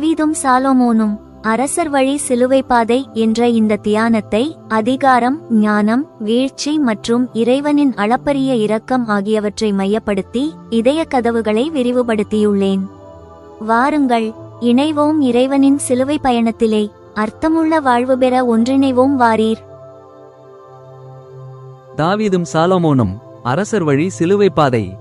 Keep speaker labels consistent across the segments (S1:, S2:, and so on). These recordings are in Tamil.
S1: தாவீதும் சாலோமோனும் அரசர் வழி சிலுவை பாதை என்ற இந்த தியானத்தை அதிகாரம் ஞானம் வீழ்ச்சி மற்றும் இறைவனின் அளப்பரிய இரக்கம் ஆகியவற்றை மையப்படுத்தி இதய கதவுகளை விரிவுபடுத்தியுள்ளேன். வாருங்கள் இணைவோம் இறைவனின் சிலுவை பயணத்திலே அர்த்தமுள்ள வாழ்வு பெற ஒன்றிணைவோம் வாரீர்.
S2: தாவீதும் சாலமோனும் அரசர் வழி சிலுவை பாதை.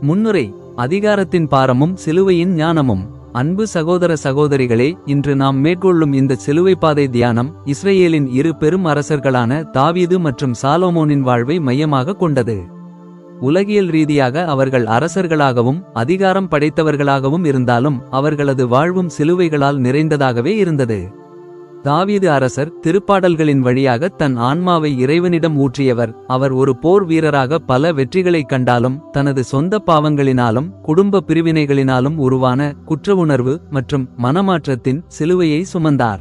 S2: முன்னுரை அதிகாரத்தின் பாரமும் சிலுவையின் ஞானமும். அன்பு சகோதர சகோதரிகளே இன்று நாம் மேற்கொள்ளும் இந்த சிலுவைப்பாதை தியானம் இஸ்ரேலின் இரு பெரும் அரசர்களான தாவீது மற்றும் சாலோமோனின் வாழ்வை மையமாக கொண்டது. உலகியல் ரீதியாக அவர்கள் அரசர்களாகவும் அதிகாரம் படைத்தவர்களாகவும் இருந்தாலும் அவர்களது வாழ்வும் சிலுவைகளால் நிறைந்ததாகவே இருந்தது. தாவீது அரசர் திருப்பாடல்களின் வழியாக தன் ஆன்மாவை இறைவனிடம் ஊற்றியவர். அவர் ஒரு போர் வீரராக பல வெற்றிகளைக் கண்டாலும் தனது சொந்த பாவங்களினாலும் குடும்ப பிரிவினைகளினாலும் உருவான குற்ற உணர்வு மற்றும் மனமாற்றத்தின் சிலுவையை சுமந்தார்.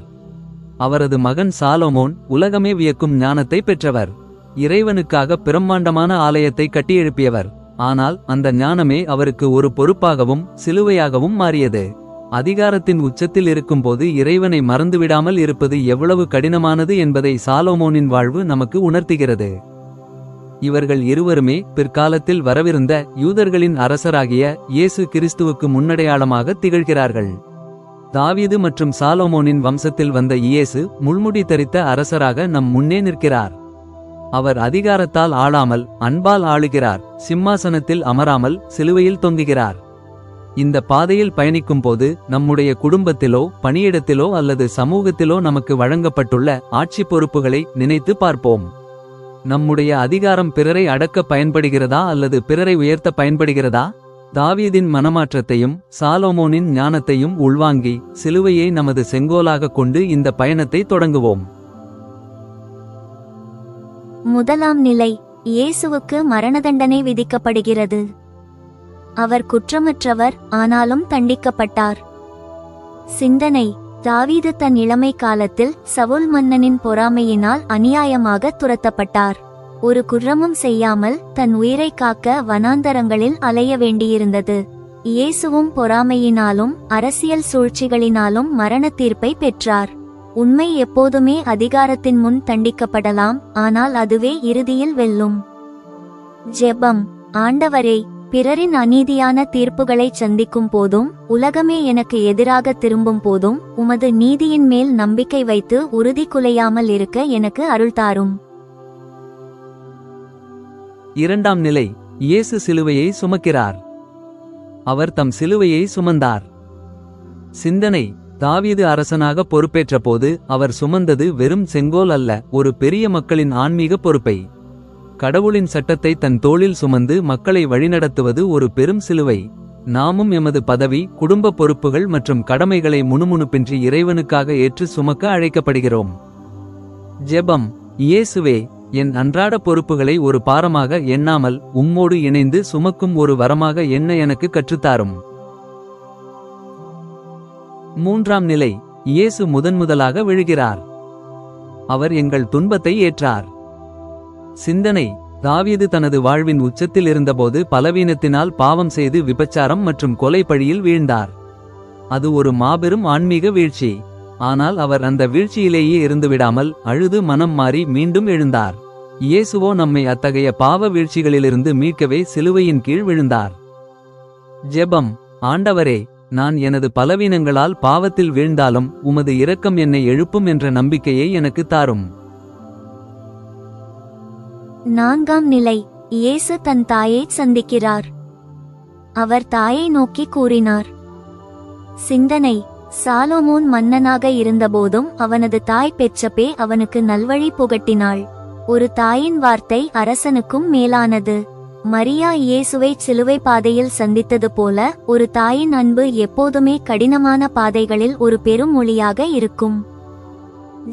S2: அவரது மகன் சாலோமோன் உலகமே வியக்கும் ஞானத்தை பெற்றவர். இறைவனுக்காக பிரம்மாண்டமான ஆலயத்தை கட்டியெழுப்பியவர். ஆனால் அந்த ஞானமே அவருக்கு ஒரு பொறுப்பாகவும் சிலுவையாகவும் மாறியது. அதிகாரத்தின் உச்சத்தில் இருக்கும்போது இறைவனை மறந்துவிடாமல் இருப்பது எவ்வளவு கடினமானது என்பதை சாலோமோனின் வாழ்வு நமக்கு உணர்த்துகிறது. இவர்கள் இருவருமே பிற்காலத்தில் வரவிருந்த யூதர்களின் அரசராகிய இயேசு கிறிஸ்துவுக்கு முன்னடையாளமாக திகழ்கிறார்கள். தாவீது மற்றும் சாலோமோனின் வம்சத்தில் வந்த இயேசு முள்முடி தரித்த அரசராக நம் முன்னே நிற்கிறார். அவர் அதிகாரத்தால் ஆளாமல் அன்பால் ஆளுகிறார் சிம்மாசனத்தில் அமராமல் சிலுவையில் தொங்குகிறார். இந்த பாதையில் பயணிக்கும்போது நம்முடைய குடும்பத்திலோ பணியிடத்திலோ அல்லது சமூகத்திலோ நமக்கு வழங்கப்பட்டுள்ள ஆட்சி பொறுப்புகளை நினைத்து பார்ப்போம். நம்முடைய அதிகாரம் பிறரை அடக்க பயன்படுகிறதா அல்லது பிறரை உயர்த்த பயன்படுகிறதா? தாவீதின் மனமாற்றத்தையும் சாலோமோனின் ஞானத்தையும் உள்வாங்கி சிலுவையை நமது செங்கோலாக கொண்டு இந்த பயணத்தை தொடங்குவோம்.
S1: முதலாம் நிலை இயேசுவுக்கு மரண தண்டனை விதிக்கப்படுகிறது. அவர் குற்றமற்றவர் ஆனாலும் தண்டிக்கப்பட்டார். சிந்தனை. தாவீது தன் இளமை காலத்தில் சவுல் மன்னனின் பொறாமையினால் அநியாயமாக துரத்தப்பட்டார். ஒரு குற்றமும் செய்யாமல் தன் உயிரை காக்க வனாந்தரங்களில் அலைய வேண்டியிருந்தது. இயேசுவும் பொறாமையினாலும் அரசியல் சூழ்ச்சிகளினாலும் மரண தீர்ப்பை பெற்றார். உண்மை எப்போதுமே அதிகாரத்தின் முன் தண்டிக்கப்படலாம் ஆனால் அதுவே இறுதியில் வெல்லும். ஜெபம். ஆண்டவரே பிறரின் அநீதியான தீர்ப்புகளை சந்திக்கும் போதும் உலகமே எனக்கு எதிராக திரும்பும் போதும் உமது நீதியின் மேல் நம்பிக்கை வைத்து உறுதி குலையாமல் இருக்க எனக்கு அருள்தாரும்
S2: இரண்டாம் நிலை இயேசு சிலுவையை சுமக்கிறார். அவர் தம் சிலுவையை சுமந்தார். சிந்தனை தாவீது அரசனாக பொறுப்பேற்றபோது அவர் சுமந்தது வெறும் செங்கோல் அல்ல ஒரு பெரிய மக்களின் ஆன்மீக பொறுப்பை. கடவுளின் சட்டத்தை தன் தோளில் சுமந்து மக்களை வழிநடத்துவது ஒரு பெரும் சிலுவை. நாமும் எமது பதவி குடும்ப பொறுப்புகள் மற்றும் கடமைகளை முணுமுணுப்பின்றி இறைவனுக்காக ஏற்று சுமக்க அழைக்கப்படுகிறோம். ஜெபம். இயேசுவே என் அன்றாட பொறுப்புகளை ஒரு பாரமாக எண்ணாமல் உம்மோடு இணைந்து சுமக்கும் ஒரு வரமாக என்ன எனக்கு கற்றுத்தாரும். மூன்றாம் நிலை. இயேசு முதன்முதலாக விழுகிறார். அவர் எங்கள் துன்பத்தை ஏற்றார். சிந்தனை. தாவீது தனது வாழ்வின் உச்சத்தில் இருந்தபோது பலவீனத்தினால் பாவம் செய்து விபச்சாரம் மற்றும் கொலை பழியில் வீழ்ந்தார். அது ஒரு மாபெரும் ஆன்மீக வீழ்ச்சி. ஆனால் அவர் அந்த வீழ்ச்சியிலேயே இருந்துவிடாமல் அழுது மனம் மாறி மீண்டும் எழுந்தார். இயேசுவோ நம்மை அத்தகைய பாவ வீழ்ச்சிகளிலிருந்து மீட்கவே சிலுவையின் கீழ் விழுந்தார். ஜெபம். ஆண்டவரே நான் எனது பலவீனங்களால் பாவத்தில் வீழ்ந்தாலும் உமது இரக்கம் என்னை எழுப்பும் என்ற நம்பிக்கையை எனக்கு தாரும்.
S1: நான்காம் நிலை இயேசு தன் தாயை சந்திக்கிறார். அவர் தாயை நோக்கி கூறினார். சிந்தனை சாலோமோன் மன்னனாக இருந்தபோதும் அவனது தாய் பெற்றப்பே அவனுக்கு நல்வழி புகட்டினாள். ஒரு தாயின் வார்த்தை அரசனுக்கும் மேலானது. மரியா இயேசுவை சிலுவை பாதையில் சந்தித்தது போல ஒரு தாயின் அன்பு எப்போதுமே கடினமான பாதைகளில் ஒரு பெரும் மொழியாக இருக்கும்.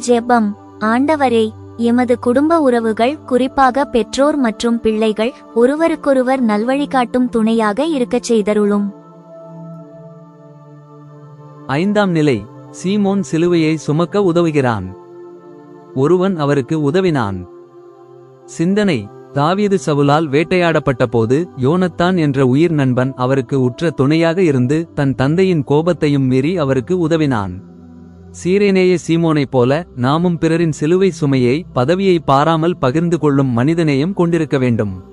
S1: ஜெபம் ஆண்டவரே எமது குடும்ப உறவுகள் குறிப்பாக பெற்றோர் மற்றும் பிள்ளைகள் ஒருவருக்கொருவர் நல்வழிகாட்டும் துணையாக இருக்கச் செய்தருளும்.
S2: ஐந்தாம் நிலை சீமோன் சிலுவையை சுமக்க உதவுகிறான். ஒருவன் அவருக்கு உதவினான். சிந்தனை தாவீது சவுலால் வேட்டையாடப்பட்ட போது யோனத்தான் என்ற உயிர் நண்பன் அவருக்கு உற்ற துணையாக இருந்து தன் தந்தையின் கோபத்தையும் மீறி அவருக்கு உதவினான். சீரேனேய சீமோனைப் போல நாமும் பிறரின் சிலுவை சுமையை பதவியை பாராமல் பகிர்ந்து கொள்ளும் மனிதநேயம் கொண்டிருக்க வேண்டும்.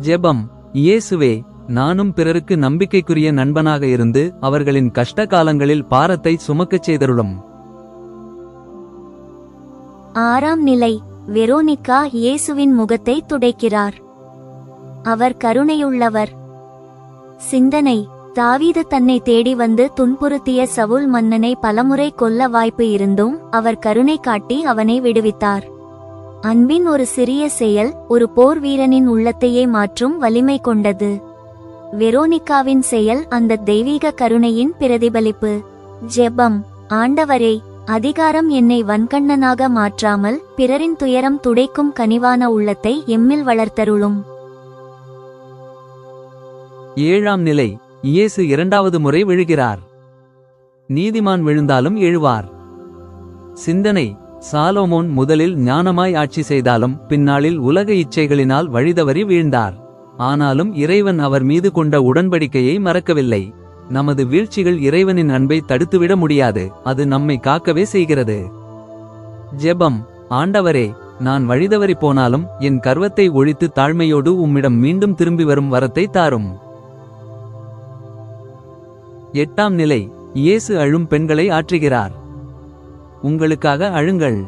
S2: ஜெபம். இயேசுவே நானும் பிறருக்கு நம்பிக்கைக்குரிய நண்பனாக இருந்து அவர்களின் கஷ்ட காலங்களில் பாரத்தை சுமக்கச் செய்தருளும்.
S1: ஆறாம் நிலை. வெரோனிகா இயேசுவின் முகத்தை துடைக்கிறார். அவர் கருணையுள்ளவர். சிந்தனை. தாவீது தன்னை தேடி வந்து துன்புறுத்திய சவுல் மன்னனை பலமுறை கொல்ல வாய்ப்பு இருந்தும் அவர் கருணை காட்டி அவனை விடுவித்தார். அன்பின் ஒரு சிறிய செயல் ஒரு போர் வீரனின் உள்ளத்தையே மாற்றும் வலிமை கொண்டது. வெரோனிகாவின் செயல் அந்த தெய்வீக கருணையின் பிரதிபலிப்பு. ஜெபம் ஆண்டவரே அதிகாரம் என்னை வன்கண்ணனாக மாற்றாமல் பிறரின் துயரம் துடைக்கும் கனிவான உள்ளத்தை எம்மில் வளர்த்தருளும்.
S2: ஏழாம் நிலை இயேசு இரண்டாவது முறை விழுகிறார். நீதிமான் விழுந்தாலும் எழுவார். சிந்தனை சாலோமோன் முதலில் ஞானமாய் ஆட்சி செய்தாலும் பின்னாளில் உலக இச்சைகளினால் வழிதவறி வீழ்ந்தார். ஆனாலும் இறைவன் அவர் மீது கொண்ட உடன்படிக்கையை மறக்கவில்லை. நமது வீழ்ச்சிகள் இறைவனின் அன்பை தடுத்துவிட முடியாது. அது நம்மை காக்கவே செய்கிறது. ஜெபம் ஆண்டவரே நான் வழிதவறி போனாலும் என் கர்வத்தை ஒழித்து தாழ்மையோடு உம்மிடம் மீண்டும் திரும்பி வரும் வரத்தை தாரும். எட்டாம் நிலை இயேசு அழும் பெண்களை ஆற்றுகிறார். உங்களுக்காக அழுங்கள்.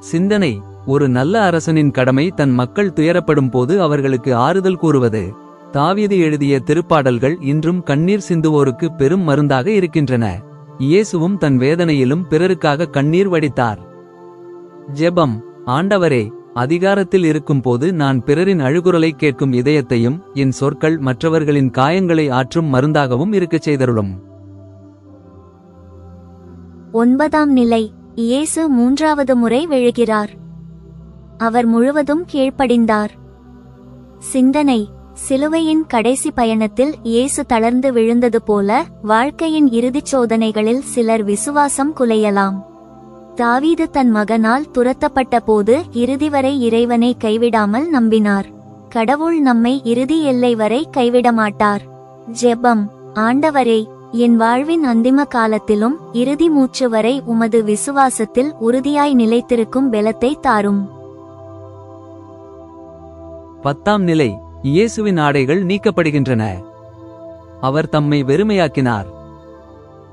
S2: சிந்தனை ஒரு நல்ல அரசனின் கடமை தன் மக்கள் துயரப்படும் போது அவர்களுக்கு ஆறுதல் கூறுவது. தாவீது எழுதிய திருப்பாடல்கள் இன்றும் கண்ணீர் சிந்துவோருக்கு பெரும் மருந்தாக இருக்கின்றன. இயேசுவும் தன் வேதனையிலும் பிறருக்காக கண்ணீர் வடித்தார். ஜெபம் ஆண்டவரே அதிகாரத்தில் இருக்கும்போது நான் பிறரின் அழுகுரலை கேட்கும் இதயத்தையும் என் சொற்கள் மற்றவர்களின் காயங்களை ஆற்றும் மருந்தாகவும் இருக்கச் செய்தருளும்.
S1: ஒன்பதாம் நிலை. இயேசு மூன்றாவது முறை விழுகிறார். அவர் முழுவதும் கீழ்ப்படிந்தார். சிந்தனை. சிலுவையின் கடைசி பயணத்தில் இயேசு தளர்ந்து விழுந்தது போல வாழ்க்கையின் இறுதிச் சோதனைகளில் சிலர் விசுவாசம் குலையலாம். தாவீது தன் மகனால் துரத்தப்பட்ட போது இறுதி வரை இறைவனை கைவிடாமல் நம்பினார். கடவுள் நம்மை இறுதி எல்லை வரை கைவிட மாட்டார். ஜெபம். ஆண்டவரே என் வாழ்வின் அந்திம காலத்திலும் இறுதி மூச்சு வரை உமது விசுவாசத்தில் உறுதியாய் நிலைத்திருக்கும் பெலத்தை தாரும்.
S2: பத்தாம் நிலை. இயேசுவின் ஆடைகள் நீக்கப்படுகின்றன. அவர் தம்மை வெறுமையாக்கினார்.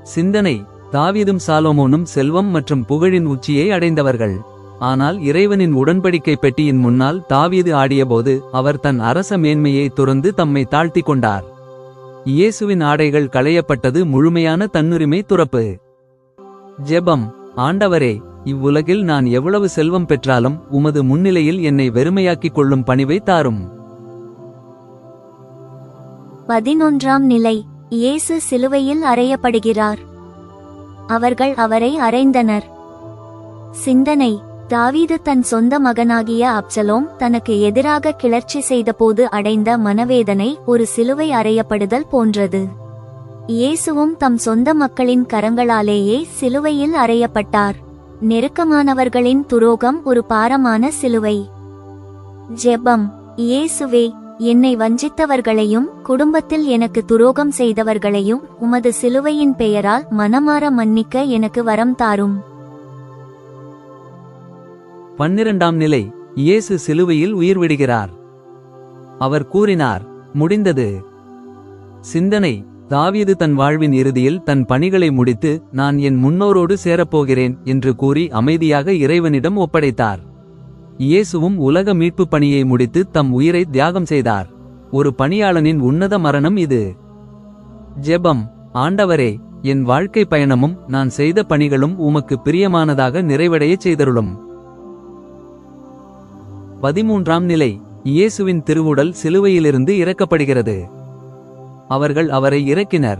S2: சிந்தனை. தாவீதும் சாலோமோனும் செல்வம் மற்றும் புகழின் உச்சியை அடைந்தவர்கள். ஆனால் இறைவனின் உடன்படிக்கை பெட்டியின் முன்னால் தாவீது ஆடியபோது அவர் தன் அரச மேன்மையை துறந்து தம்மை தாழ்த்திக் கொண்டார். இயேசுவின் ஆடைகள் களையப்பட்டது முழுமையான தன்னுரிமை துறப்பு. ஜெபம் ஆண்டவரே இவ்வுலகில் நான் எவ்வளவு செல்வம் பெற்றாலும் உமது முன்னிலையில் என்னை வெறுமையாக்கிக் கொள்ளும் பணிவை தாரும்.
S1: பதினொன்றாம் நிலை இயேசு சிலுவையில் அறையப்படுகிறார். அவர்கள் அவரை அறைந்தனர். சிந்தனை. தாவீது தன் சொந்த மகனாகிய அப்சலோம் தனக்கு எதிராக கிளர்ச்சி செய்தபோது அடைந்த மனவேதனை ஒரு சிலுவை அறையப்படுதல் போன்றது. இயேசுவும் தம் சொந்த மக்களின் கரங்களாலேயே சிலுவையில் அறையப்பட்டார். நெருக்கமானவர்களின் துரோகம் ஒரு பாரமான சிலுவை. ஜெபம். இயேசுவே என்னை வஞ்சித்தவர்களையும் குடும்பத்தில் எனக்கு துரோகம் செய்தவர்களையும் உமது சிலுவையின் பெயரால் மனமாற மன்னிக்க எனக்கு வரம் தாரும்.
S2: பன்னிரண்டாம் நிலை இயேசு சிலுவையில் உயிர் விடுகிறார். அவர் கூறினார் முடிந்தது. சிந்தனை தாவீது தன் வாழ்வின் இறுதியில் தன் பணிகளை முடித்து நான் என் முன்னோரோடு சேரப்போகிறேன் என்று கூறி அமைதியாக இறைவனிடம் ஒப்படைத்தார். இயேசுவும் உலக மீட்புப் பணியை முடித்து தம் உயிரை தியாகம் செய்தார். ஒரு பணியாளனின் உன்னத மரணம் இது. ஜெபம் ஆண்டவரே என் வாழ்க்கை பயணமும் நான் செய்த பணிகளும் உமக்கு பிரியமானதாக நிறைவடையச் செய்தருளும். பதிமூன்றாம் நிலை இயேசுவின் திருவுடல் சிலுவையிலிருந்து இறக்கப்படுகிறது. அவர்கள் அவரை இறக்கினர்.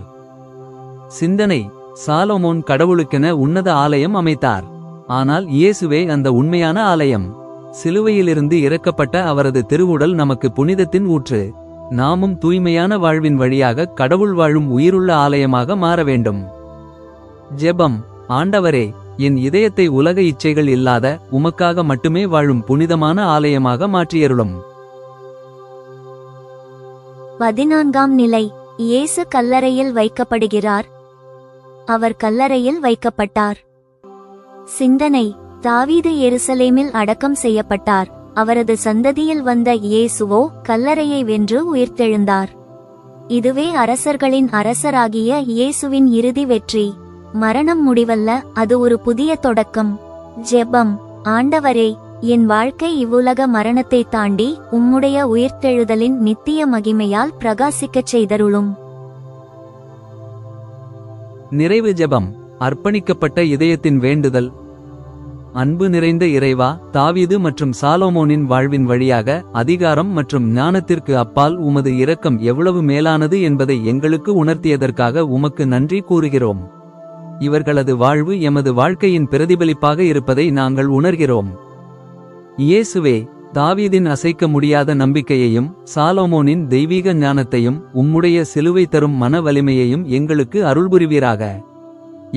S2: சிந்தனை சாலோமோன் கடவுளுக்கென உன்னத ஆலயம் அமைத்தார். ஆனால் இயேசுவே அந்த உண்மையான ஆலயம். சிலுவையிலிருந்து இறக்கப்பட்ட அவரது திருவுடல் நமக்கு புனிதத்தின் ஊற்று. நாமும் தூய்மையான வாழ்வின் வழியாக கடவுள் வாழும் உயிருள்ள ஆலயமாக மாற வேண்டும். ஜெபம். ஆண்டவரே என் இதயத்தை உலக இச்சைகள் இல்லாத உமக்காக மட்டுமே வாழும் புனிதமான ஆலயமாக மாற்றியருளும்.
S1: பதினான்காம் நிலை. இயேசு கல்லறையில் வைக்கப்படுகிறார். அவர் கல்லறையில் வைக்கப்பட்டார். சிந்தனை. தாவீது எருசலேமில் அடக்கம் செய்யப்பட்டார். அவரது சந்ததியில் வந்த இயேசுவோ கல்லறையை வென்று உயிர்த்தெழுந்தார். இதுவே அரசர்களின் அரசராகிய இயேசுவின் இறுதி வெற்றி. மரணம் முடிவல்ல அது ஒரு புதிய தொடக்கம். ஜெபம். ஆண்டவரே என் வாழ்க்கை இவ்வுலக மரணத்தை தாண்டி உம்முடைய உயிர்த்தெழுதலின் நித்திய மகிமையால் பிரகாசிக்கச் செய்தருளும்.
S2: நிறைவு ஜெபம். அர்ப்பணிக்கப்பட்ட இதயத்தின் வேண்டுதல். அன்பு நிறைந்த இறைவா தாவீது மற்றும் சாலோமோனின் வாழ்வின் வழியாக அதிகாரம் மற்றும் ஞானத்திற்கு அப்பால் உமது இரக்கம் எவ்வளவு மேலானது என்பதை எங்களுக்கு உணர்த்தியதற்காக உமக்கு நன்றி கூறுகிறோம். இவர்களது வாழ்வு எமது வாழ்க்கையின் பிரதிபலிப்பாக இருப்பதை நாங்கள் உணர்கிறோம். இயேசுவே தாவீதின் அசைக்க முடியாத நம்பிக்கையையும் சாலோமோனின் தெய்வீக ஞானத்தையும் உம்முடைய சிலுவை தரும் மன வலிமையையும் எங்களுக்கு அருள்புரிவீராக.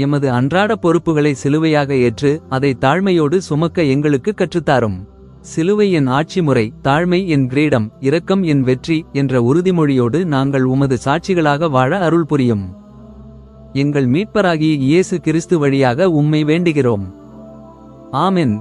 S2: எமது அன்றாட பொறுப்புகளை சிலுவையாக ஏற்று அதை தாழ்மையோடு சுமக்க எங்களுக்கு கற்றுத்தாரும். சிலுவை என் ஆட்சி முறை தாழ்மை என் கிரீடம் இரக்கம் என் வெற்றி என்ற உறுதிமொழியோடு நாங்கள் உமது சாட்சிகளாக வாழ அருள் புரியும். எங்கள் மீட்பராகிய இயேசு கிறிஸ்து வழியாக உம்மை வேண்டுகிறோம். ஆமென்.